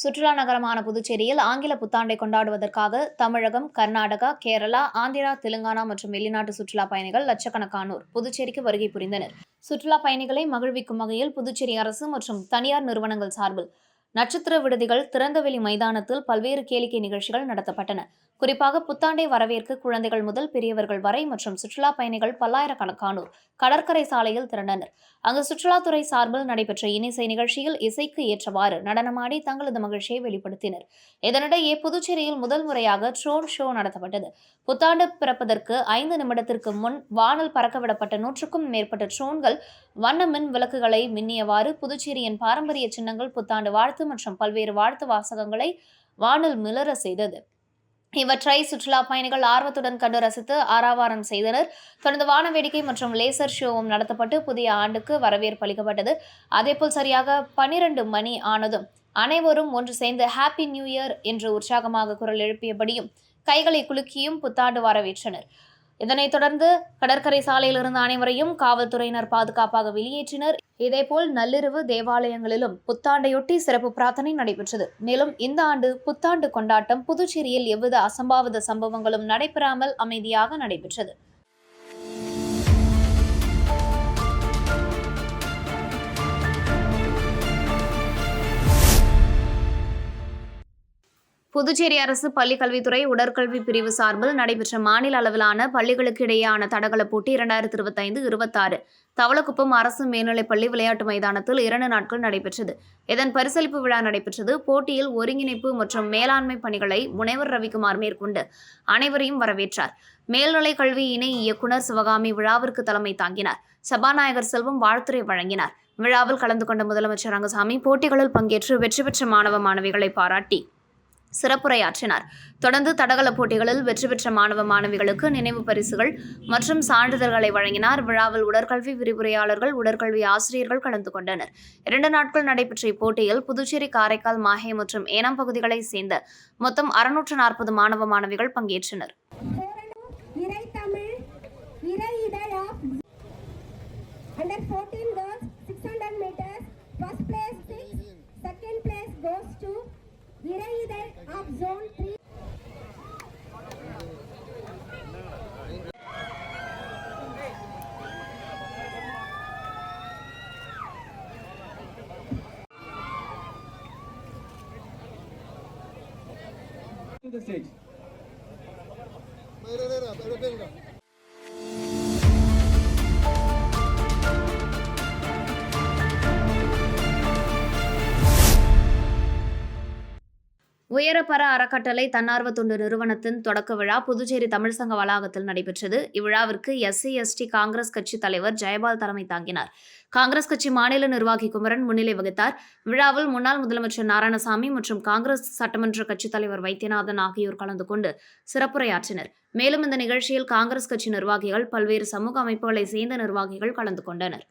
சுற்றுலா நகரமான புதுச்சேரியில் ஆங்கில புத்தாண்டை கொண்டாடுவதற்காக தமிழகம் கர்நாடகா கேரளா ஆந்திரா தெலுங்கானா மற்றும் வெளிநாட்டு சுற்றுலா பயணிகள் லட்சக்கணக்கானோர் புதுச்சேரிக்கு வருகை புரிந்தனர். சுற்றுலா பயணிகளை மகிழ்விக்கும் வகையில் புதுச்சேரி அரசு மற்றும் தனியார் நிறுவனங்கள் சார்பில் நட்சத்திர விடுதிகள் திறந்தவெளி மைதானத்தில் பல்வேறு கேளிக்கை நிகழ்ச்சிகள் நடத்தப்பட்டன. குறிப்பாக புத்தாண்டை வரவேற்க குழந்தைகள் முதல் பெரியவர்கள் வரை மற்றும் சுற்றுலா பயணிகள் பல்லாயிரக்கணக்கானோர் கடற்கரை சாலையில் திரண்டனர். அங்கு சுற்றுலாத்துறை சார்பில் நடைபெற்ற இனிசை நிகழ்ச்சியில் இசைக்கு ஏற்றவாறு நடனமாடி தங்களது மகிழ்ச்சியை வெளிப்படுத்தினர். இதனிடையே புதுச்சேரியில் முதல் முறையாக ட்ரோன் ஷோ நடத்தப்பட்டது. புத்தாண்டு பிறப்பதற்கு ஐந்து நிமிடத்திற்கு முன் வானல் பறக்கவிடப்பட்ட நூற்றுக்கும் மேற்பட்ட ட்ரோன்கள் வண்ண மின் விளக்குகளை மின்னியவாறு புதுச்சேரியின் பாரம்பரிய சின்னங்கள் புத்தாண்டு வாழ்த்து மற்றும் பல்வேறு வாழ்த்து வாசகங்களை வானில் மிளற செய்தது. இவற்றை சுற்றுலா பயணிகள் ஆர்வத்துடன் கண்டு ரசித்து ஆராவாரம் செய்தனர். தொடர்ந்து வான வேடிக்கை மற்றும் லேசர் ஷோவும் நடத்தப்பட்டு புதிய ஆண்டுக்கு வரவேற்பு அளிக்கப்பட்டது. அதேபோல் சரியாக பனிரெண்டு மணி ஆனதும் அனைவரும் ஒன்று சேர்ந்து ஹாப்பி நியூ இயர் என்று உற்சாகமாக குரல் எழுப்பியபடியும் கைகளை குலுக்கியும் புத்தாண்டு வரவேற்றனர். இதனைத் தொடர்ந்து கடற்கரை சாலையில் இருந்த அனைவரையும் காவல்துறையினர் பாதுகாப்பாக வெளியேற்றினர். இதேபோல் நள்ளிரவு தேவாலயங்களிலும் புத்தாண்டையொட்டி சிறப்பு பிரார்த்தனை நடைபெற்றது. மேலும் இந்த ஆண்டு புத்தாண்டு கொண்டாட்டம் புதுச்சேரியில் எவ்வித அசம்பாவித சம்பவங்களும் நடைபெறாமல் அமைதியாக நடைபெற்றது. புதுச்சேரி அரசு பள்ளிக்கல்வித்துறை உடற்கல்வி பிரிவு சார்பில் நடைபெற்ற மாநில அளவிலான பள்ளிகளுக்கு இடையேயான தடகள போட்டி இரண்டாயிரத்தி இருபத்தைந்து இருபத்தாறு. தவளக்குப்பம் அரசு மேல்நிலைப்பள்ளி விளையாட்டு மைதானத்தில் இரண்டு நாட்கள் நடைபெற்றது. இதன் பரிசளிப்பு விழா நடைபெற்றது. போட்டியில் ஒருங்கிணைப்பு மற்றும் மேலாண்மை பணிகளை முனைவர் ரவிக்குமார் மேற்கொண்டு அனைவரையும் வரவேற்றார். மேல்நிலை கல்வி இணை இயக்குனர் சிவகாமி விழாவிற்கு தலைமை தாங்கினார். சபாநாயகர் செல்வம் வாழ்த்துரை வழங்கினார். விழாவில் கலந்து கொண்ட முதலமைச்சர் ரங்கசாமி போட்டிகளில் பங்கேற்று வெற்றி பெற்ற மாணவ மாணவிகளை பாராட்டி சிறப்புரையாற்றினார். தொடர்ந்து தடகள போட்டிகளில் வெற்றி பெற்ற மாணவ மாணவிகளுக்கு நினைவு பரிசுகள் மற்றும் சான்றிதழ்களை வழங்கினார். விழாவில் உடற்கல்வி விரிவுரையாளர்கள் உடற்கல்வி ஆசிரியர்கள் கலந்து கொண்டனர். இரண்டு நாட்கள் நடைபெற்ற இப்போட்டியில் புதுச்சேரி காரைக்கால் மாஹே மற்றும் ஏனாம் பகுதிகளைச் சேர்ந்த மொத்தம் அறுநூற்று நாற்பது மாணவ மாணவிகள் பங்கேற்றனர். Under 14 girls 600 meters first place six, second place goes to இறை இதழ் of zone 3 to the stage. உயரப்பர அறக்கட்டளை தன்னார்வ தொண்டு நிறுவனத்தின் தொடக்க விழா புதுச்சேரி தமிழ்சங்க வளாகத்தில் நடைபெற்றது. இவ்விழாவிற்கு எஸ்சி எஸ்டி காங்கிரஸ் கட்சி தலைவர் ஜெயபால் தலைமை தாங்கினார். காங்கிரஸ் கட்சி மாநில நிர்வாகி குமரன் முன்னிலை வகித்தார். விழாவில் முன்னாள் முதலமைச்சர் நாராயணசாமி மற்றும் காங்கிரஸ் சட்டமன்ற கட்சித் தலைவர் வைத்தியநாதன் ஆகியோர் கலந்து கொண்டு சிறப்புரையாற்றினர். மேலும் இந்த நிகழ்ச்சியில் காங்கிரஸ் கட்சி நிர்வாகிகள் பல்வேறு சமூக அமைப்புகளை சேர்ந்த நிர்வாகிகள் கலந்து கொண்டனர்.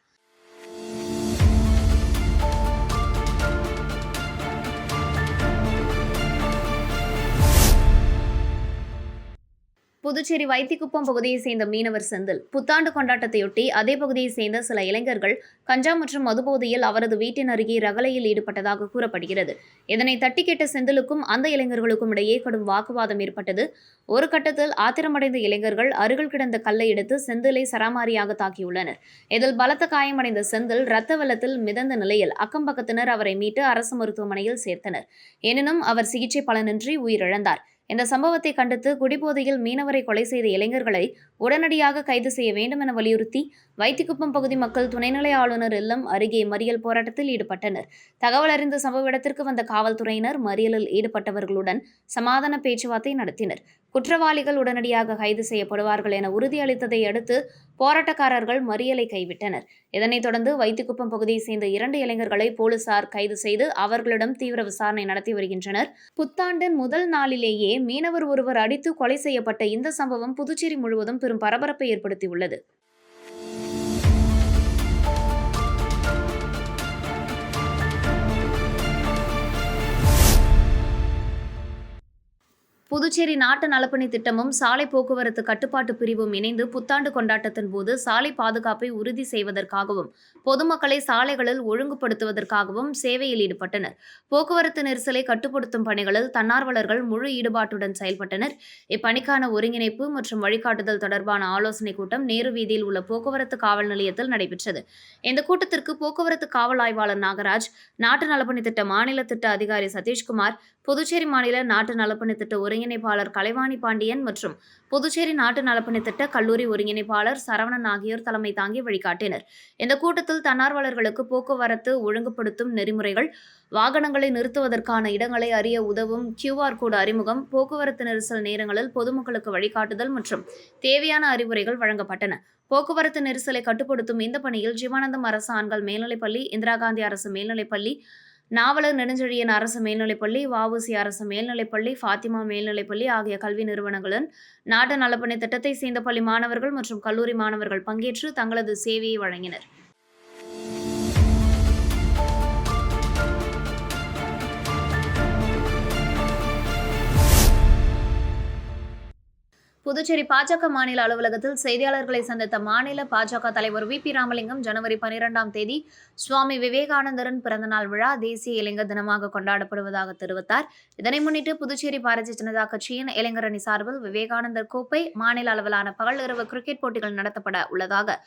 புதுச்சேரி வைத்திக்குப்பம் பகுதியைச் சேர்ந்த மீனவர் செந்தில் புத்தாண்டு கொண்டாட்டத்தையொட்டி அதே பகுதியைச் சேர்ந்த சில இளைஞர்கள் கஞ்சா மற்றும் மதுபோதையில் அவரது வீட்டின் அருகே ரகளையில் ஈடுபட்டதாக கூறப்படுகிறது. இதனை தட்டி கேட்ட செந்திலுக்கும் அந்த இளைஞர்களுக்கும் இடையே கடும் வாக்குவாதம் ஏற்பட்டது. ஒரு கட்டத்தில் ஆத்திரமடைந்த இளைஞர்கள் அருகில் கிடந்த கல்லை எடுத்து செந்திலை சராமாரியாக தாக்கியுள்ளனர். இதில் பலத்த காயமடைந்த செந்தில் இரத்த வெள்ளத்தில் மிதந்த நிலையில் அக்கம்பக்கத்தினர் அவரை மீட்டு அரசு மருத்துவமனையில் சேர்த்தனர். எனினும் அவர் சிகிச்சை பலனின்றி உயிரிழந்தார். இந்த சம்பவத்தை கண்டித்து குடிபோதையில் மீனவரை கொலை செய்த இளைஞர்களை உடனடியாக கைது செய்ய வேண்டும் என வலியுறுத்தி வைத்திக்குப்பம் பகுதி மக்கள் துணைநிலை ஆளுநர் இல்லம் அருகே மறியல் போராட்டத்தில் ஈடுபட்டனர். தகவல் அறிந்த சம்பவ இடத்திற்கு வந்த காவல்துறையினர் மறியலில் ஈடுபட்டவர்களுடன் சமாதான பேச்சுவார்த்தை நடத்தினர். குற்றவாளிகள் உடனடியாக கைது செய்யப்படுவார்கள் என உறுதியளித்ததை அடுத்து போராட்டக்காரர்கள் மறியலை கைவிட்டனர். இதனைத் தொடர்ந்து வைத்திக்குப்பம் பகுதியைச் சேர்ந்த இரண்டு இளைஞர்களை போலீசார் கைது செய்து அவர்களிடம் தீவிர விசாரணை நடத்தி வருகின்றனர். புத்தாண்டின் முதல் நாளிலேயே மீனவர் ஒருவர் அடித்து கொலை செய்யப்பட்ட இந்த சம்பவம் புதுச்சேரி முழுவதும் பெரும் பரபரப்பை ஏற்படுத்தியுள்ளது. புதுச்சேரி நாட்டு நலப்பணி திட்டமும் சாலை போக்குவரத்து கட்டுப்பாட்டு பிரிவும் இணைந்து புத்தாண்டு கொண்டாட்டத்தின் போது சாலை பாதுகாப்பை உறுதி செய்வதற்காகவும் பொதுமக்களை சாலைகளில் ஒழுங்குபடுத்துவதற்காகவும் சேவையில் ஈடுபட்டனர். போக்குவரத்து நெரிசலை கட்டுப்படுத்தும் பணிகளில் தன்னார்வலர்கள் முழு ஈடுபாட்டுடன் செயல்பட்டனர். இப்பணிக்கான ஒருங்கிணைப்பு மற்றும் வழிகாட்டுதல் தொடர்பான ஆலோசனைக் கூட்டம் நேரு வீதியில் உள்ள போக்குவரத்து காவல் நிலையத்தில் நடைபெற்றது. இந்த கூட்டத்திற்கு போக்குவரத்து காவல் ஆய்வாளர் நாகராஜ் நாட்டு நலப்பணி திட்ட மாநில திட்ட அதிகாரி சதீஷ்குமார் புதுச்சேரி மாநில நாட்டு நலப்பணி திட்ட ஒருங்கிணைப்பாளர் கலைவாணி பாண்டியன் மற்றும் புதுச்சேரி நாட்டு நலப்பணி திட்ட கல்லூரி ஒருங்கிணைப்பாளர் சரவணன் ஆகியோர் தலைமை தாங்கி வழிகாட்டினர். இந்த கூட்டத்தில் தன்னார்வலர்களுக்கு போக்குவரத்து ஒழுங்குபடுத்தும் நெறிமுறைகள் வாகனங்களை நிறுத்துவதற்கான இடங்களை அறிய உதவும் கியூஆர் கோடு அறிமுகம் போக்குவரத்து நெரிசல் நேரங்களில் பொதுமக்களுக்கு வழிகாட்டுதல் மற்றும் தேவையான அறிவுரைகள் வழங்கப்பட்டன. போக்குவரத்து நெரிசலை கட்டுப்படுத்தும் இந்த பணியில் ஜீவானந்தம் அரசு ஆண்கள் மேல்நிலைப்பள்ளி இந்திரா காந்தி அரசு மேல்நிலைப்பள்ளி நாவலர் நெடுஞ்செழியன் அரசு மேல்நிலைப்பள்ளி வஉசி அரசு மேல்நிலைப்பள்ளி ஃபாத்திமா மேல்நிலைப்பள்ளி ஆகிய கல்வி நிறுவனங்களுடன் நாட்டு நலப்பணி திட்டத்தை சேர்ந்த பள்ளி மாணவர்கள் மற்றும் கல்லூரி மாணவர்கள் பங்கேற்று தங்களது சேவையை வழங்கினர். புதுச்சேரி பாஜக மாநில அலுவலகத்தில் செய்தியாளர்களை சந்தித்த மாநில பாஜக தலைவர் வி பி ராமலிங்கம் ஜனவரி பனிரெண்டாம் தேதி சுவாமி விவேகானந்தரின் பிறந்தநாள் விழா தேசிய இளைஞர் தினமாக கொண்டாடப்படுவதாக தெரிவித்தார். இதனை முன்னிட்டு புதுச்சேரி பாரதிய ஜனதா கட்சியின் இளைஞர் அணி சார்பில் விவேகானந்தர் கோப்பை மாநில அளவிலான பகல் இரவு கிரிக்கெட் போட்டிகள் நடத்தப்பட உள்ளதாக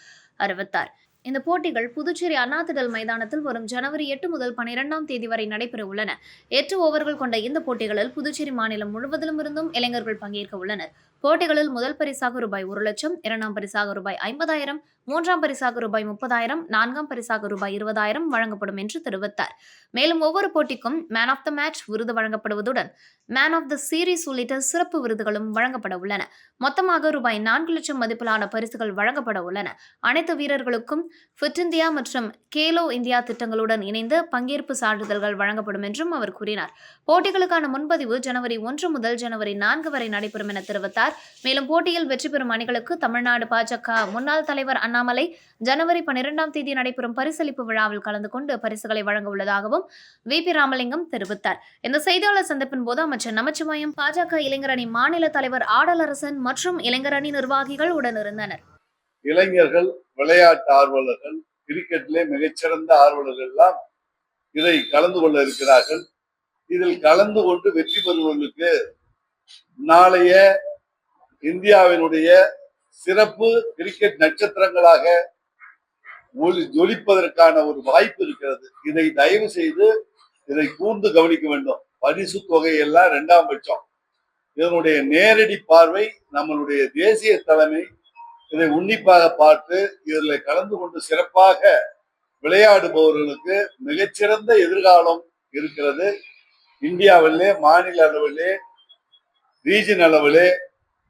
அறிவித்தார். இந்த போட்டிகள் புதுச்சேரி அண்ணாதிடல் மைதானத்தில் வரும் ஜனவரி எட்டு முதல் பனிரெண்டாம் தேதி வரை நடைபெற உள்ளன எட்டு ஓவர்கள் கொண்ட இந்த போட்டிகளில் புதுச்சேரி மாநிலம் முழுவதிலும் இருந்தும் இளைஞர்கள் பங்கேற்க உள்ளனர். போட்டிகளில் முதல் பரிசாக ரூபாய் ஒரு லட்சம் இரண்டாம் பரிசாக ரூபாய் ஐம்பதாயிரம் மூன்றாம் பரிசாக ரூபாய் முப்பதாயிரம் நான்காம் பரிசாக ரூபாய் இருபதாயிரம் வழங்கப்படும் என்று தெரிவித்தார். மேலும் ஒவ்வொரு போட்டிக்கும் மேன் ஆஃப் த மேட்ச் விருது வழங்கப்படுவதுடன் மேன் ஆஃப் த சீரீஸ் உள்ளிட்ட சிறப்பு விருதுகளும் வழங்கப்பட உள்ளன. மொத்தமாக ரூபாய் நான்கு லட்சம் மதிப்பிலான பரிசுகள் வழங்கப்பட உள்ளன. அனைத்து வீரர்களுக்கும் ஃபிட் இந்தியா மற்றும் கேலோ இந்தியா திட்டங்களுடன் இணைந்து பங்கேற்பு சான்றிதழ்கள் வழங்கப்படும் என்றும் அவர் கூறினார். போட்டிகளுக்கான முன்பதிவு ஜனவரி ஒன்று முதல் ஜனவரி நான்கு வரை நடைபெறும் என தெரிவித்தார். மேலும் போட்டியில் வெற்றி பெறும் அணிகளுக்கு தமிழ்நாடு பாஜக முன்னாள் தலைவர் அண்ணாமலை ஜனவரி பனிரெண்டாம் தேதி நடைபெறும் பரிசளிப்பு விழாவில் கலந்து கொண்டு பரிசுகளை வழங்க உள்ளதாகவும் வி. பி. ராமலிங்கம் தெரிவித்தார். இந்த செய்தியாளர் சந்திப்பின் போது அமைச்சர் நமச்சிவாயம் பாஜக இளைஞரணி மாநில தலைவர் ஆடலரசன் மற்றும் இளைஞரணி நிர்வாகிகள் உடனிருந்தனர். இளைஞர்கள் விளையாட்டு ஆர்வலர்கள் கிரிக்கெட்டிலே மிகச்சிறந்த ஆர்வலர்கள் எல்லாம் இதை கலந்து கொள்ள இருக்கிறார்கள். இதில் கலந்து கொண்டு வெற்றி பெறுவர்களுக்கு நாளைய இந்தியாவினுடைய சிறப்பு கிரிக்கெட் நட்சத்திரங்களாக ஒளி ஜொலிப்பதற்கான ஒரு வாய்ப்பு இருக்கிறது. இதை தயவு செய்து இதை கூர்ந்து கவனிக்க வேண்டும். பரிசு தொகை எல்லாம் இரண்டாம் பட்சம். இதனுடைய நேரடி பார்வை நம்மளுடைய தேசிய தலைமை இதை உன்னிப்பாக பார்த்து இதில் கலந்து கொண்டு சிறப்பாக விளையாடுபவர்களுக்கு மிகச்சிறந்த எதிர்காலம் இருக்கிறது. இந்தியாவிலே மாநில அளவிலே ரீஜன் அளவிலே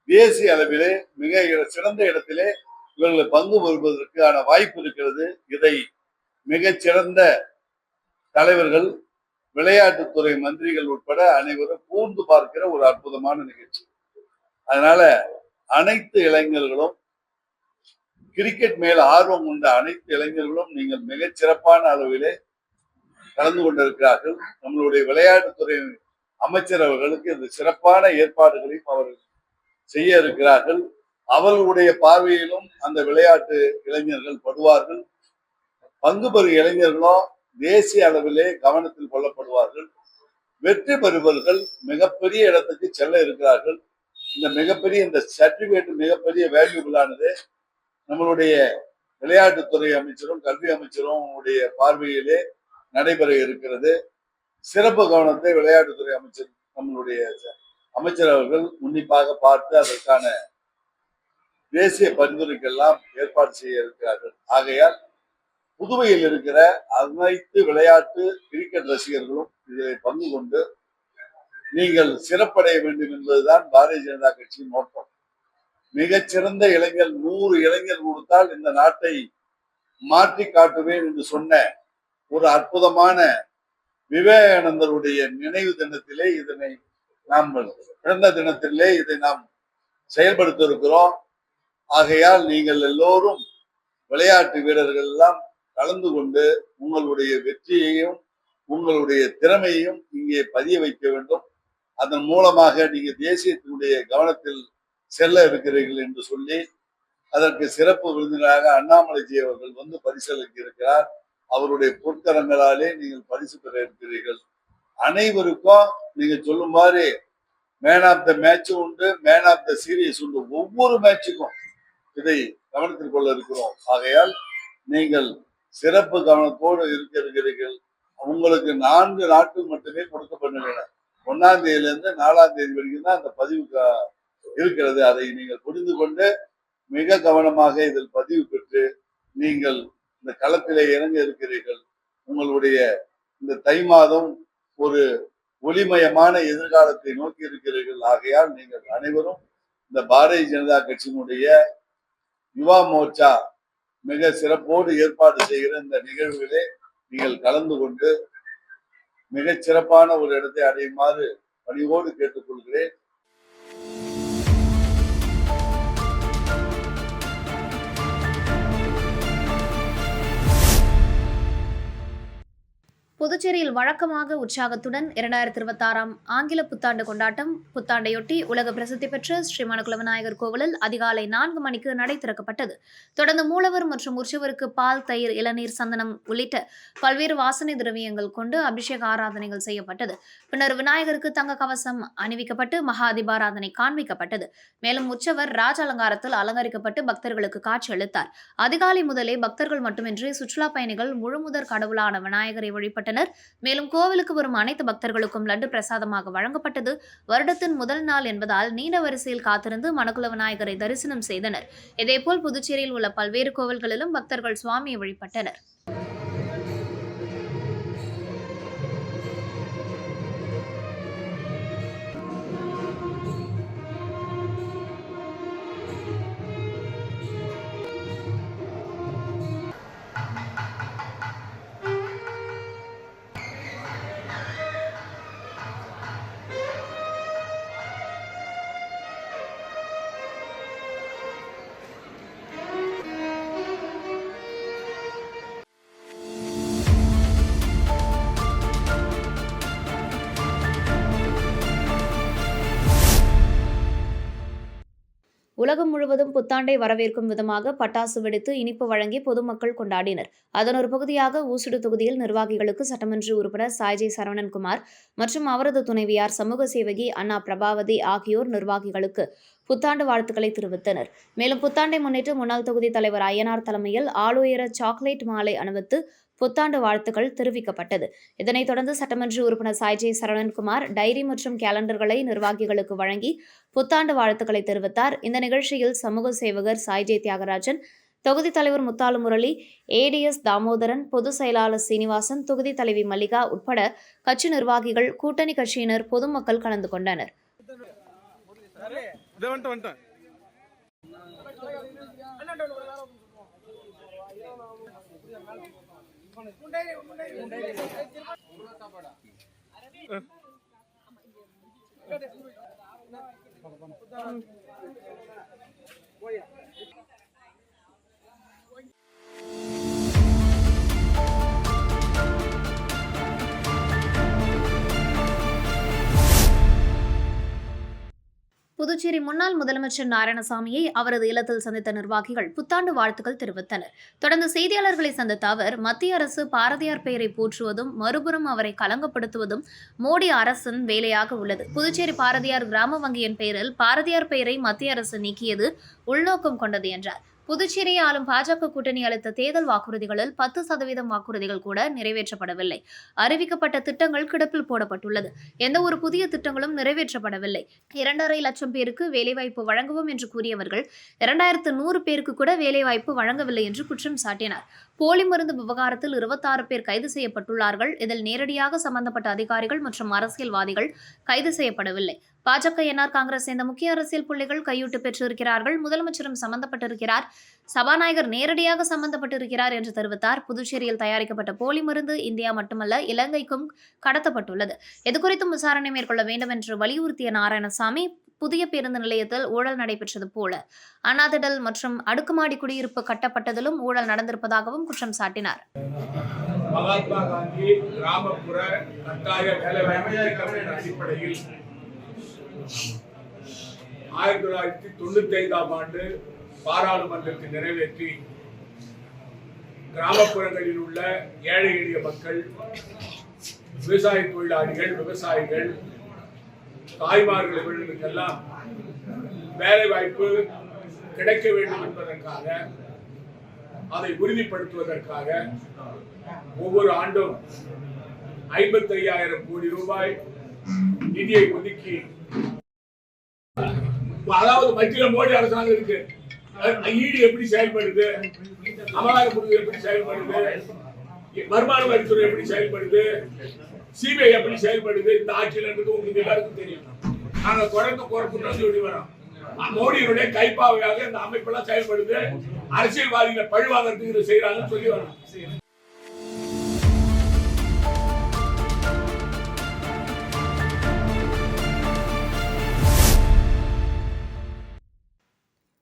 தேசிய அளவிலே மிக சிறந்த இடத்திலே இவர்கள் பங்கு பெறுவதற்கான வாய்ப்பு இருக்கிறது. இதை மிகச்சிறந்த தலைவர்கள் விளையாட்டுத்துறை மந்திரிகள் உட்பட அனைவரும் கூர்ந்து பார்க்கிற ஒரு அற்புதமான நிகழ்ச்சி. அதனால அனைத்து இளைஞர்களும் கிரிக்கெட் மேல் ஆர்வம் கொண்ட அனைத்து இளைஞர்களும் நீங்கள் மிகச் சிறப்பான அளவிலே கலந்து கொண்டிருக்கிறார்கள். நம்மளுடைய விளையாட்டுத்துறை அமைச்சர் அவர்களுக்கு இந்த சிறப்பான ஏற்பாடுகளையும் அவர்கள் செய்ய இருக்கிறார்கள். அவர்களுடைய பார்வையிலும் அந்த விளையாட்டு இளைஞர்கள் படுவார்கள். பங்கு பெறும் இளைஞர்களும் தேசிய அளவிலே கவனத்தில் கொள்ளப்படுவார்கள். வெற்றி பெறுபவர்கள் மிகப்பெரிய இடத்துக்கு செல்ல இருக்கிறார்கள். இந்த மிகப்பெரிய இந்த சர்டிபிகேட் மிகப்பெரிய வேல்யூபிளானது நம்மளுடைய விளையாட்டுத்துறை அமைச்சரும் கல்வி அமைச்சரும் உடைய பார்வையிலே நடைபெற இருக்கிறது. சிறப்பு கவனத்தை விளையாட்டுத்துறை அமைச்சர் நம்மளுடைய அமைச்சர் அவர்கள் உன்னிப்பாக பார்த்து அதற்கான தேசிய பரிந்துரைக்கெல்லாம் ஏற்பாடு செய்ய இருக்கிறார்கள். ஆகையால் புதுவையில் இருக்கிற அனைத்து விளையாட்டு கிரிக்கெட் ரசிகர்களும் இதில் பங்கு கொண்டு நீங்கள் சிறப்படைய வேண்டும் என்பதுதான் பாரதிய ஜனதா கட்சியின் நோக்கம். மிகச்சிறந்த இளைஞர் நூறு இளைஞர் கொடுத்தால் இந்த நாட்டை மாற்றி காட்டுவேன் என்று சொன்ன ஒரு அற்புதமான விவேகானந்தருடைய நினைவு தினத்திலே இதனை நாம் பிறந்த தினத்திலே இதை நாம் செயல்படுத்த இருக்கிறோம் ஆகையால் நீங்கள் எல்லோரும் விளையாட்டு வீரர்கள் எல்லாம் கலந்து கொண்டு உங்களுடைய வெற்றியையும் உங்களுடைய திறமையையும் இங்கே பதிய வைக்க வேண்டும். அதன் மூலமாக நீங்க தேசியத்தினுடைய கவனத்தில் செல்ல இருக்கிறீர்கள் என்று சொல்லி அதற்கு சிறப்பு விருந்தினராக அண்ணாமலைஜி அவர்கள் வந்து பரிசளிக்க இருக்கிறார். அவருடைய பொற்கரங்களாலே நீங்கள் பரிசு பெற இருக்கிறீர்கள். அனைவருக்கும் நீங்க சொல்லும் மாதிரி மேன் ஆஃப் த மேட்சும் உண்டு மேன் ஆஃப் த சீரியஸ் உண்டு ஒவ்வொரு மேட்சுக்கும் இதை கவனத்தில் கொள்ள இருக்கிறோம். ஆகையால் நீங்கள் சிறப்பு கவனத்தோடு இருக்க இருக்கிறீர்கள். உங்களுக்கு நான்கு நாட்கள் மட்டுமே கொடுக்கப்படுகின்றன ஒன்னாம் தேதியிலிருந்து நாலாம் தேதி வரைக்கும் தான் அந்த பதிவு இருக்கிறது. அதை நீங்கள் புரிந்து கொண்டு மிக கவனமாக இதில் பதிவு பெற்று நீங்கள் இந்த களத்திலே இறங்க இருக்கிறீர்கள். உங்களுடைய இந்த தை மாதம் ஒரு ஒளிமயமான எதிர்காலத்தை நோக்கி இருக்கிறீர்கள். ஆகையால் நீங்கள் அனைவரும் இந்த பாரதிய ஜனதா கட்சியினுடைய யுவா மோர்ச்சா மிக சிறப்போடு ஏற்பாடு செய்கிற இந்த நிகழ்விலே நீங்கள் கலந்து கொண்டு மிகச் சிறப்பான ஒரு இடத்தை அடையுமாறு பணிவோடு கேட்டுக்கொள்கிறேன். புதுச்சேரியில் வழக்கமாக உற்சாகத்துடன் இரண்டாயிரத்தி இருபத்தாறாம் ஆங்கில புத்தாண்டு கொண்டாட்டம். புத்தாண்டையொட்டி உலக பிரசித்தி பெற்ற ஸ்ரீ விநாயகர் கோவிலில் அதிகாலை நான்கு மணிக்கு நடை திறக்கப்பட்டது. தொடர்ந்து மூலவர் மற்றும் உற்சவருக்கு பால் தயிர் இளநீர் சந்தனம் உள்ளிட்ட பல்வேறு வாசனை திரவியங்கள் கொண்டு அபிஷேக ஆராதனைகள் செய்யப்பட்டது. பின்னர் விநாயகருக்கு தங்க கவசம் அணிவிக்கப்பட்டு மகா தீபாராதனை காண்பிக்கப்பட்டது. மேலும் உற்சவர் ராஜ அலங்காரத்தில் அலங்கரிக்கப்பட்டு பக்தர்களுக்கு காட்சியளித்தார் அதிகாலை முதலே பக்தர்கள் மட்டுமின்றி சுற்றுலா பயணிகள் முழுமுதற் கடவுளான விநாயகரை வழிபட்டனர் மேலும் கோவிலுக்கு வரும் அனைத்து பக்தர்களுக்கும் லட்டு பிரசாதமாக வழங்கப்பட்டது. வருடத்தின் முதல் நாள் என்பதால் நீண்ட வரிசையில் காத்திருந்து மணக்குள விநாயகரை தரிசனம் செய்தனர். இதேபோல் புதுச்சேரியில் உள்ள பல்வேறு கோவில்களிலும் பக்தர்கள் சுவாமியை வழிபட்டனர். முழுவதும் புத்தாண்டை வரவேற்கும் விதமாக பட்டாசு வெடித்து இனிப்பு வழங்கி பொதுமக்கள் கொண்டாடினர். அதன் ஒரு பகுதியாக ஊசுடு தொகுதியில் நிர்வாகிகளுக்கு சட்டமன்ற உறுப்பினர் சாய்ஜி சரவணன்குமார் மற்றும் அவரது துணைவியார் சமூக சேவகி அண்ணா பிரபாவதி ஆகியோர் நிர்வாகிகளுக்கு புத்தாண்டு வாழ்த்துக்களை தெரிவித்தனர். மேலும் புத்தாண்டை முன்னிட்டு முன்னாள் தொகுதி தலைவர் ஐயனார் தலைமையில் ஆளுயர சாக்லேட் மாலை அணிவித்து புத்தாண்டு வாழ்த்துக்கள் தெரிவிக்கப்பட்டது இதனைத் தொடர்ந்து சட்டமன்ற உறுப்பினர் சாய்ஜே சரவணன்குமார் டைரி மற்றும் கேலண்டர்களை நிர்வாகிகளுக்கு வழங்கி புத்தாண்டு வாழ்த்துக்களை தெரிவித்தார் இந்த நிகழ்ச்சியில் சமூக சேவகர் சாய்ஜே தியாகராஜன் தொகுதி தலைவர் முத்தாலு முரளி ஏடிஎஸ் தாமோதரன் பொதுச் செயலாளர் சீனிவாசன் தொகுதி தலைவி மல்லிகா உட்பட கட்சி நிர்வாகிகள் கூட்டணி கட்சியினர் பொதுமக்கள் கலந்து கொண்டனர் இதை புதுச்சேரி முன்னாள் முதலமைச்சர் நாராயணசாமியை அவரது இல்லத்தில் சந்தித்த நிர்வாகிகள் புத்தாண்டு வாழ்த்துக்கள் தெரிவித்தனர். தொடர்ந்து செய்தியாளர்களை சந்தித்த அவர் மத்திய அரசு பாரதியார் பெயரை போற்றுவதும் மறுபுறம் அவரை களங்கப்படுத்துவதும் மோடி அரசின் வேலையாக உள்ளது. புதுச்சேரி பாரதியார் கிராம வங்கியின் பெயரில் பாரதியார் பெயரை மத்திய அரசு நீக்கியது உள்நோக்கம் கொண்டது என்றார். புதுச்சேரி ஆளும் பாஜக கூட்டணி அளித்த தேர்தல் வாக்குறுதிகளில் பத்து சதவீதம் வாக்குறுதிகள் கூட நிறைவேற்றப்படவில்லை. அறிவிக்கப்பட்ட திட்டங்கள் கிடப்பில் போடப்பட்டுள்ளது. எந்த ஒரு புதிய திட்டங்களும் நிறைவேற்றப்படவில்லை. இரண்டரை லட்சம் பேருக்கு வேலைவாய்ப்பு வழங்குவோம் என்று கூறியவர்கள் இரண்டாயிரத்து நூறு பேருக்கு கூட வேலைவாய்ப்பு வழங்கவில்லை என்று குற்றம் சாட்டினார். போலி மருந்து விவகாரத்தில் இருபத்தாறு பேர் கைது செய்யப்பட்டுள்ளார்கள். இதில் நேரடியாக சம்பந்தப்பட்ட அதிகாரிகள் மற்றும் அரசியல்வாதிகள் கைது செய்யப்படவில்லை. பாஜக என்ஆர் காங்கிரஸ் சேர்ந்த முக்கிய அரசியல் புள்ளிகள் கையூட்டு பெற்றிருக்கிறார்கள். முதலமைச்சரும் சம்பந்தப்பட்டிருக்கிறார். சபாநாயகர் நேரடியாக சம்பந்தப்பட்டிருக்கிறார் என்று தெரிவித்தார். புதுச்சேரியில் தயாரிக்கப்பட்ட போலி மருந்து இந்தியா மட்டுமல்ல இலங்கைக்கும் கடத்தப்பட்டுள்ளது. இதுகுறித்தும் விசாரணை மேற்கொள்ள வேண்டும் என்று வலியுறுத்திய நாராயணசாமி புதிய பேருந்து நிலையத்தில் ஊழல் நடைபெற்றது போல. அண்ணாதிடல் மற்றும் அடுக்குமாடி குடியிருப்பு கட்டப்பட்டதிலும் ஊழல் நடந்திருப்பதாகவும் குற்றம் சாட்டினார். மகாத்மா காந்தி கிராமப்புற கட்டாய வேலை வாய்ப்பு அடிப்படையில் ஆயிரத்தி தொள்ளாயிரத்தி தொண்ணூத்தி ஐந்தாம் ஆண்டு பாராளுமன்றத்தில் நிறைவேற்றி கிராமப்புறங்களில் உள்ள ஏழை எளிய மக்கள் விவசாய தொழிலாளிகள் விவசாயிகள் தாய்மார்கள் இவர்களுக்கெல்லாம் வேலை வாய்ப்பு கிடைக்க வேண்டும் என்பதற்காக அதை உறுதிப்படுத்துவதற்காக ஒவ்வொரு ஆண்டும் ஐம்பத்தி ஐயாயிரம் கோடி ரூபாய் நிதியை ஒதுக்கி. அதாவது மத்தியில மோடி அரசாங்கம் இருக்கு. ஈடு எப்படி செயல்படுது? அமலாக்கப்படுது எப்படி செயல்படுது? வருமான வரித்துறை எப்படி செயல்படுது? சிபிஐ எப்படி செயல்படுது? இந்த ஆட்சியிலன்றது உங்களுக்கு எல்லாருக்கும் தெரியும். நாங்க தொடர்ந்து குறை சொல்லி வரோம். மோடியினுடைய கைப்பாவையாக இந்த அமைப்பெல்லாம் செயல்படுது. அரசியல்வாதிகளை பழிவாங்கிறதுக்கு செய்யறாங்கன்னு சொல்லி வரோம்.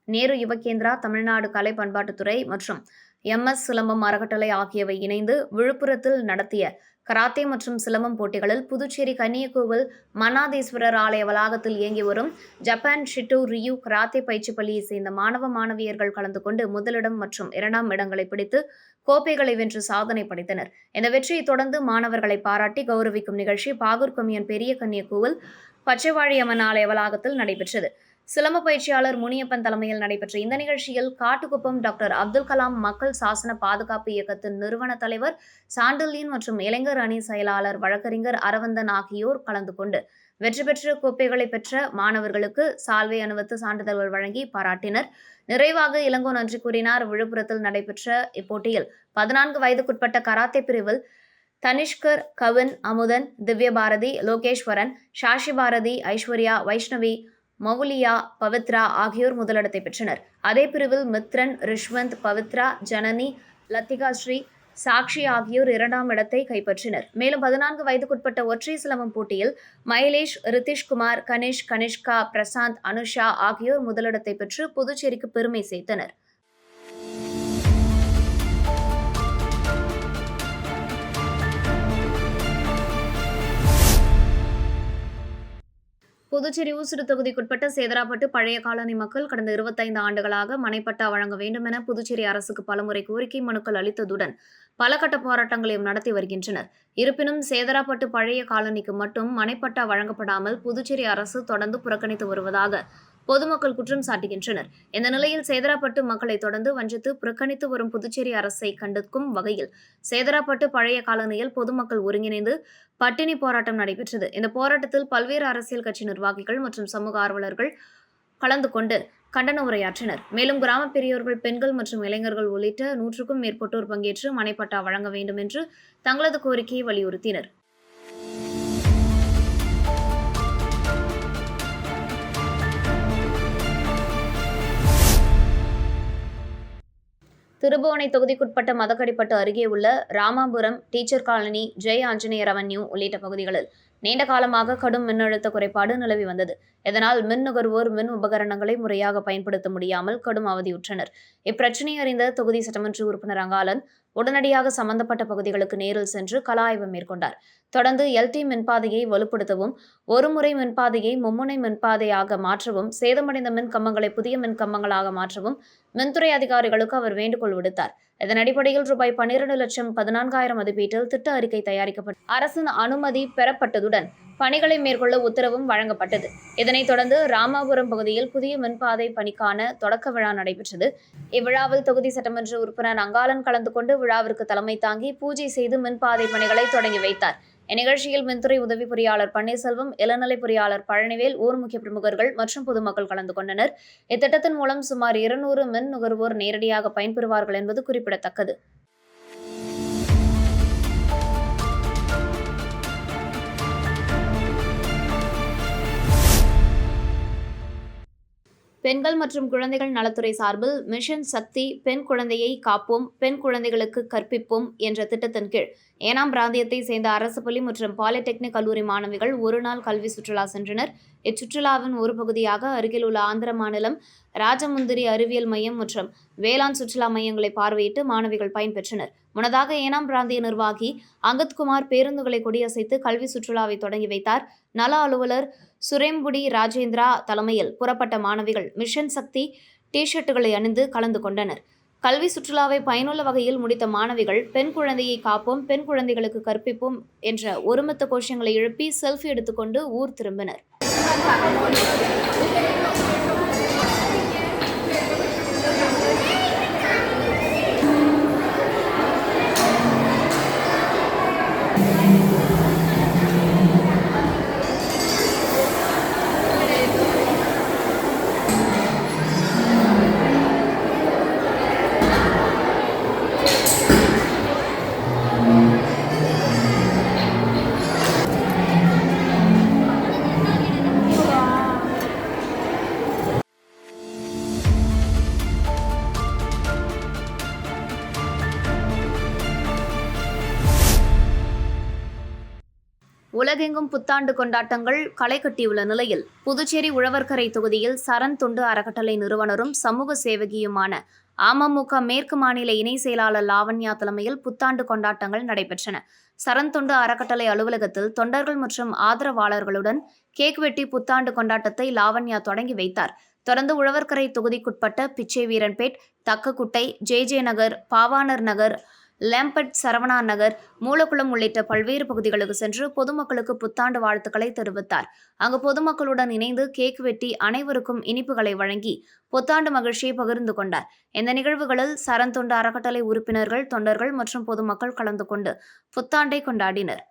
நேரு யுவகேந்திரா தமிழ்நாடு கலை பண்பாட்டுத்துறை மற்றும் எம் எஸ் சிலம்பம் அறக்கட்டளை ஆகியவை இணைந்து விழுப்புரத்தில் நடத்திய கராத்தே மற்றும் சிலம்பம் போட்டிகளில் புதுச்சேரி கன்னியகோவில் மன்னாதேஸ்வரர் ஆலய வளாகத்தில் இயங்கி வரும் ஜப்பான் ஷிட்டோ ரியூ கராத்தே பயிற்சி பள்ளியைச் சேர்ந்த மாணவ மாணவியர்கள் கலந்து கொண்டு முதலிடம் மற்றும் இரண்டாம் இடங்களை பிடித்து கோப்பைகளை வென்று சாதனை படைத்தனர். இந்த வெற்றியை தொடர்ந்து மாணவர்களை பாராட்டி கௌரவிக்கும் நிகழ்ச்சி பாகூர் கொம்மியன் பெரிய கன்னியகோவில் பச்சைவாழியம்மன் ஆலய வளாகத்தில் நடைபெற்றது. சிலம்ப பயிற்சியாளர் முனியப்பன் தலைமையில் நடைபெற்ற இந்த நிகழ்ச்சியில் காட்டுக்குப்பம் டாக்டர் அப்துல் கலாம் மக்கள் சாசன பாதுகாப்பு இயக்கத்தின் நிறுவன தலைவர் சாண்டில்யன் மற்றும் இளைஞர் அணி செயலாளர் வழக்கறிஞர் அரவந்தன் ஆகியோர் கலந்து கொண்டு வெற்றி பெற்ற கோப்பைகளை பெற்ற மாணவர்களுக்கு சால்வை அணிவித்து சான்றிதழ்கள் வழங்கி பாராட்டினர். நிறைவாக இளங்கோ நன்றி கூறினார். விழுப்புரத்தில் நடைபெற்ற இப்போட்டியில் பதினான்கு வயதுக்குட்பட்ட கராத்தே பிரிவில் தனிஷ்கர் கவின் அமுதன் திவ்யபாரதி லோகேஸ்வரன் ஷாஷி பாரதி ஐஸ்வர்யா வைஷ்ணவி மவுலியா பவித்ரா ஆகியோர் முதலிடத்தை பெற்றனர். அதே பிரிவில் மித்ரன் ரிஷ்வந்த் பவித்ரா ஜனனி லத்திகா ஸ்ரீ சாக்ஷி ஆகியோர் இரண்டாம் இடத்தை கைப்பற்றினர். மேலும் பதினான்கு வயதுக்குட்பட்ட ஒற்றை சிலம்பம் போட்டியில் மயிலேஷ் ரிதிஷ்குமார் கணேஷ் கனிஷ்கா பிரசாந்த் அனுஷா ஆகியோர் முதலிடத்தை பெற்று புதுச்சேரிக்கு பெருமை சேர்த்தனர். புதுச்சேரி ஊசுடு தொகுதிக்குட்பட்ட சேதராப்பட்டு பழைய காலனி மக்கள் கடந்த இருபத்தைந்து ஆண்டுகளாக மனைப்பட்டா வழங்க வேண்டும் என புதுச்சேரி அரசுக்கு பலமுறை கோரிக்கை மனுக்கள் அளித்ததுடன் பல கட்ட போராட்டங்களையும் நடத்தி வருகின்றனர். இருப்பினும் சேதராப்பட்டு பழைய காலனிக்கு மட்டும் மனைப்பட்டா வழங்கப்படாமல் புதுச்சேரி அரசு தொடர்ந்து புறக்கணித்து வருவதாக பொதுமக்கள் குற்றம் சாட்டுகின்றனர். இந்த நிலையில் சேதராப்பட்டு மக்களை தொடர்ந்து வஞ்சித்து புறக்கணித்து வரும் புதுச்சேரி அரசை கண்டிக்கும் வகையில் சேதராப்பட்டு பழைய காலனியில் பொதுமக்கள் ஒருங்கிணைந்து பட்டினி போராட்டம் நடைபெற்றது. இந்த போராட்டத்தில் பல்வேறு அரசியல் கட்சி நிர்வாகிகள் மற்றும் சமூக ஆர்வலர்கள் கலந்து கொண்டு கண்டன உரையாற்றினர். மேலும் கிராம பெரியோர்கள் பெண்கள் மற்றும் இளைஞர்கள் உள்ளிட்ட நூற்றுக்கும் மேற்பட்டோர் பங்கேற்று மனைப்பட்டா வழங்க வேண்டும் என்று தங்களது கோரிக்கையை வலியுறுத்தினர். திருபுவனை தொகுதிக்குட்பட்ட மதக்கடிப்பட்டு அருகே உள்ள ராமாபுரம் டீச்சர் காலனி ஜெய ஆஞ்சநேயர் அவென்யூ உள்ளிட்ட பகுதிகளில் நீண்ட காலமாக கடும் மின்னழுத்த குறைபாடு நிலவி வந்தது. இதனால் மின் நுகர்வோர் மின் உபகரணங்களை முறையாக பயன்படுத்த முடியாமல் கடும் அவதியுற்றனர். இப்பிரச்சனையை அறிந்த தொகுதி சட்டமன்ற உறுப்பினர் அங்காளன் உடனடியாக சம்பந்தப்பட்ட பகுதிகளுக்கு நேரில் சென்று கலாய்வு மேற்கொண்டார். தொடர்ந்து எல்டி மின்பாதையை வலுப்படுத்தவும் ஒரு முறை மின்பாதையை மும்முனை மின்பாதையாக மாற்றவும் சேதமடைந்த மின் கம்பங்களை புதிய மின் கம்பங்களாக மாற்றவும் மின்துறை அதிகாரிகளுக்கு அவர் வேண்டுகோள் விடுத்தார். இதன் அடிப்படையில் ரூபாய் பன்னிரண்டு லட்சம் பதினான்காயிரம் மதிப்பீட்டில் திட்ட அறிக்கை தயாரிக்கப்பட்டு அரசின் அனுமதி பெறப்பட்டதுடன் பணிகளை மேற்கொள்ள உத்தரவும் வழங்கப்பட்டது. இதனைத் தொடர்ந்து ராமாபுரம் பகுதியில் புதிய மின்பாதை பணிக்கான தொடக்க விழா நடைபெற்றது. இவ்விழாவில் தொகுதி சட்டமன்ற உறுப்பினர் அங்காளன் கலந்து கொண்டு விழாவிற்கு தலைமை தாங்கி பூஜை செய்து மின்பாதை பணிகளை தொடங்கி வைத்தார். இந்நிகழ்ச்சியில் மின்துறை உதவி பொறியாளர் பன்னீர்செல்வம் இளநிலை பொறியாளர் பழனிவேல் ஊர் முக்கிய பிரமுகர்கள் மற்றும் பொதுமக்கள் கலந்து கொண்டனர். இத்திட்டத்தின் மூலம் சுமார் இருநூறு மின் நுகர்வோர் நேரடியாக பயன்பெறுவார்கள் என்பது குறிப்பிடத்தக்கது. பெண்கள் மற்றும் குழந்தைகள் நலத்துறை சார்பில் மிஷன் சக்தி பெண் குழந்தையை காப்போம் பெண் குழந்தைகளுக்கு கற்பிப்போம் என்ற திட்டத்தின் கீழ் ஏனாம் பிராந்தியத்தை சேர்ந்த அரசு பள்ளி மற்றும் பாலிடெக்னிக் கல்லூரி மாணவிகள் ஒருநாள் கல்வி சுற்றுலா சென்றனர். இச்சுற்றுலாவின் ஒரு பகுதியாக அருகில் உள்ள ஆந்திர மாநிலம் ராஜமுந்திரி அறிவியல் மையம் மற்றும் வேளாண் சுற்றுலா மையங்களை பார்வையிட்டு மாணவிகள் பயன்பெற்றனர் முன்னதாக ஏனாம் பிராந்திய நிர்வாகி அங்கத்குமார் பேருந்துகளை கொடியசைத்து கல்வி சுற்றுலாவை தொடங்கி வைத்தார். நல அலுவலர் சுரேம்புடி ராஜேந்திரா தலைமையில் புறப்பட்ட மாணவிகள் மிஷன் சக்தி டி ஷர்ட்டுகளை அணிந்து கலந்து கொண்டனர். கல்வி சுற்றுலாவை பயனுள்ள வகையில் முடித்த மாணவிகள் பெண் குழந்தையை காப்போம் பெண் குழந்தைகளுக்கு கற்பிப்போம் என்ற ஒருமித்த கோஷங்களை எழுப்பி செல்ஃபி எடுத்துக்கொண்டு ஊர் திரும்பினர். உலகெங்கும் புத்தாண்டு கொண்டாட்டங்கள் களை கட்டியுள்ள நிலையில் புதுச்சேரி உழவர்கரை தொகுதியில் சரண் தொண்டு அறக்கட்டளை நிறுவனரும் சமூக சேவகியுமான அமமுக மேற்கு மாநில இணை செயலாளர் லாவண்யா தலைமையில் புத்தாண்டு கொண்டாட்டங்கள் நடைபெற்றன. சரண் தொண்டு அறக்கட்டளை அலுவலகத்தில் தொண்டர்கள் மற்றும் ஆதரவாளர்களுடன் கேக் வெட்டி புத்தாண்டு கொண்டாட்டத்தை லாவண்யா தொடங்கி வைத்தார். தொடர்ந்து உழவர்கரை தொகுதிக்குட்பட்ட Pichai Veeranpet Thakkakuttai J J Nagar Pavanar Nagar Lambert Saravana Nagar Moolakulam உள்ளிட்ட பல்வேறு பகுதிகளுக்கு சென்று பொதுமக்களுக்கு புத்தாண்டு வாழ்த்துக்களை தெரிவித்தார். அங்கு பொதுமக்களுடன் இணைந்து கேக் வெட்டி அனைவருக்கும் இனிப்புகளை வழங்கி புத்தாண்டு மகிழ்ச்சியை பகிர்ந்து கொண்டார். இந்த நிகழ்வுகளில் சரண் தொண்டு அறக்கட்டளை உறுப்பினர்கள் தொண்டர்கள் மற்றும் பொதுமக்கள் கலந்து கொண்டு புத்தாண்டை கொண்டாடினர்.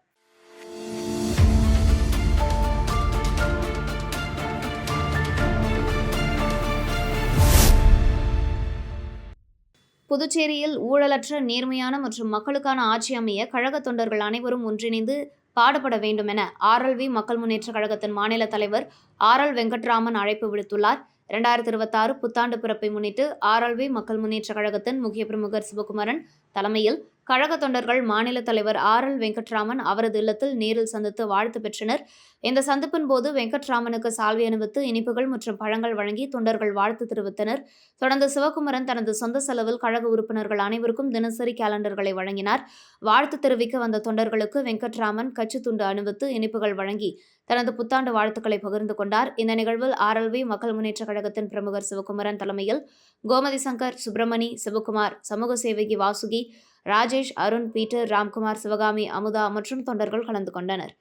புதுச்சேரியில் ஊழலற்ற நேர்மையான மற்றும் மக்களுக்கான ஆட்சி அமைய கழக தொண்டர்கள் அனைவரும் ஒன்றிணைந்து பாடுபட வேண்டும் என ஆர்எல்வி மக்கள் முன்னேற்ற கழகத்தின் மாநில தலைவர் ஆர் எல் வெங்கட்ராமன் அழைப்பு விடுத்துள்ளார். இரண்டாயிரத்தி இருபத்தாறு புத்தாண்டு பிறப்பை முன்னிட்டு ஆர்எல்வி மக்கள் முன்னேற்ற கழகத்தின் முக்கிய பிரமுகர் சிவகுமரன் தலைமையில் கழக தொண்டர்கள் மாநில தலைவர் ஆர் எல் வெங்கட்ராமன் அவரது இல்லத்தில் நேரில் சந்தித்து வாழ்த்து பெற்றனர். இந்த சந்திப்பின் போது வெங்கட்ராமனுக்கு சால்வி அணிவித்து இனிப்புகள் மற்றும் பழங்கள் வழங்கி தொண்டர்கள் வாழ்த்து தெரிவித்தனர். தொடர்ந்து சிவகுமரன் தனது சொந்த செலவில் கழக உறுப்பினர்கள் அனைவருக்கும் தினசரி கேலண்டர்களை வழங்கினார். வாழ்த்து தெரிவிக்க வந்த தொண்டர்களுக்கு வெங்கட்ராமன் கட்சி துண்டு அணிவித்து இனிப்புகள் வழங்கி தனது புத்தாண்டு வாழ்த்துக்களை பகிர்ந்து கொண்டார். இந்த நிகழ்வில் ஆர்எல்வி மக்கள் முன்னேற்ற கழகத்தின் பிரமுகர் சிவகுமரன் தலைமையில் கோமதி சங்கர் சுப்பிரமணி சிவகுமார் சமூக சேவகி வாசுகி ராஜேஷ் அருண் பீட்டர் ராம்குமார் சிவகாமி அமுதா மற்றும் தொண்டர்கள் கலந்து கொண்டனர்.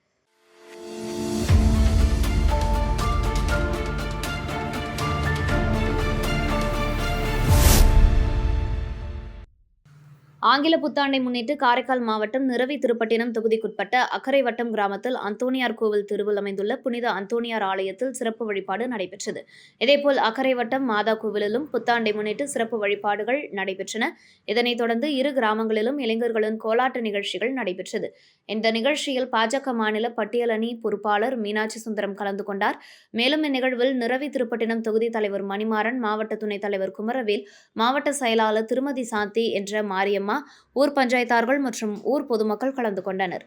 ஆங்கில புத்தாண்டை முன்னிட்டு காரைக்கால் மாவட்டம் நிறவி திருப்பட்டினம் தொகுதிக்குட்பட்ட அக்கரை வட்டம் கிராமத்தில் அந்தோனியார் கோவில் திருவில் அமைந்துள்ள புனித அந்தோனியார் ஆலயத்தில் சிறப்பு வழிபாடு நடைபெற்றது. இதேபோல் அக்கரை வட்டம் மாதா கோவிலிலும் புத்தாண்டை முன்னிட்டு சிறப்பு வழிபாடுகள் நடைபெற்றன. இதனைத் தொடர்ந்து இரு கிராமங்களிலும் இளைஞர்களின் கோலாட்ட நிகழ்ச்சிகள் நடைபெற்றது. இந்த நிகழ்ச்சியில் பாஜக மாநில பட்டியலணி பொறுப்பாளர் மீனாட்சி சுந்தரம் கலந்து கொண்டார். மேலும் இந்நிகழ்வில் நிறவி திருப்பட்டினம் தொகுதி தலைவர் மணிமாறன் மாவட்ட துணைத் தலைவர் குமரவேல் மாவட்ட செயலாளர் திருமதி சாந்தி என்ற மாரியம்மா ஊர் பஞ்சாயத்தார்கள் மற்றும் ஊர் பொதுமக்கள் கலந்து கொண்டனர்.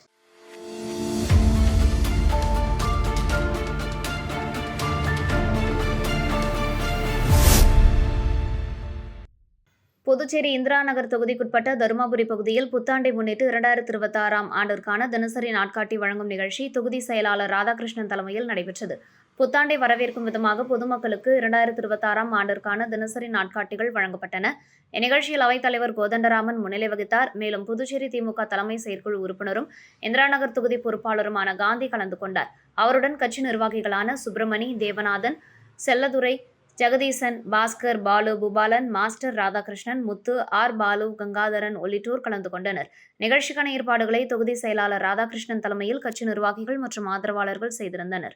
புதுச்சேரி இந்திரா நகர் தொகுதிக்குட்பட்ட தருமபுரி பகுதியில் புத்தாண்டை முன்னிட்டு இரண்டாயிரத்தி இருபத்தி ஆறாம் ஆண்டிற்கான தினசரி நாட்காட்டி வழங்கும் நிகழ்ச்சி தொகுதி செயலாளர் ராதாகிருஷ்ணன் தலைமையில் நடைபெற்றது. புத்தாண்டை வரவேற்கும் விதமாக பொதுமக்களுக்கு இரண்டாயிரத்தி இருபத்தி ஆறாம் ஆண்டிற்கான தினசரி நாட்காட்டிகள் வழங்கப்பட்டன. இந்நிகழ்ச்சியில் அவைத்தலைவர் கோதண்டராமன் முன்னிலை வகித்தார். மேலும் புதுச்சேரி திமுக தலைமை செயற்குழு உறுப்பினரும் இந்திரா நகர் தொகுதி பொறுப்பாளருமான காந்தி கலந்து கொண்டார். அவருடன் கட்சி நிர்வாகிகளான சுப்பிரமணி தேவநாதன் செல்லதுரை ஜெகதீசன் பாஸ்கர் பாலு பூபாலன் மாஸ்டர் ராதாகிருஷ்ணன் முத்து ஆர். பாலு கங்காதரன் உள்ளிட்டோர் கலந்து கொண்டனர். நிகழ்ச்சிக்கான ஏற்பாடுகளை தொகுதி செயலாளர் ராதாகிருஷ்ணன் தலைமையில் கட்சி நிர்வாகிகள் மற்றும் ஆதரவாளர்கள் செய்திருந்தனர்.